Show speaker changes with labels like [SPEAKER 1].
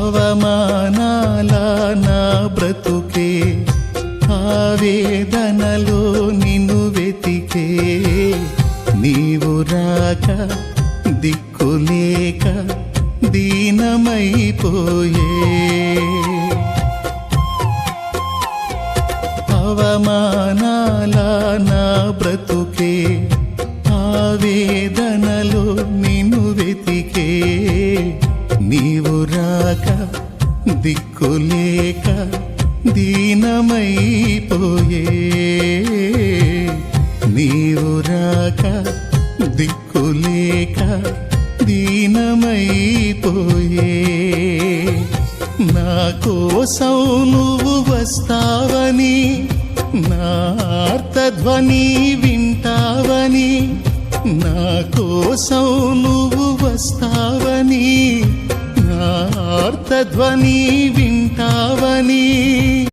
[SPEAKER 1] అవమానాల నా బ్రతుకే ఆవేదనలో నిన్ను వెతికే. నీవు రాక దిక్కులేక దీనమైపోయే. అవమానాల నా బ్రతుకే ఆవేదనలో నీ రాక దిక్కులేక దీనమైపోయే. నీవు రాక దిక్కులేక దీనమైపోయే. నా కోసం నువ్వు వస్తావని నార్తధ్వని వింటావని నా కోసం నువ్వు వస్తావని ధ్వని వింటావని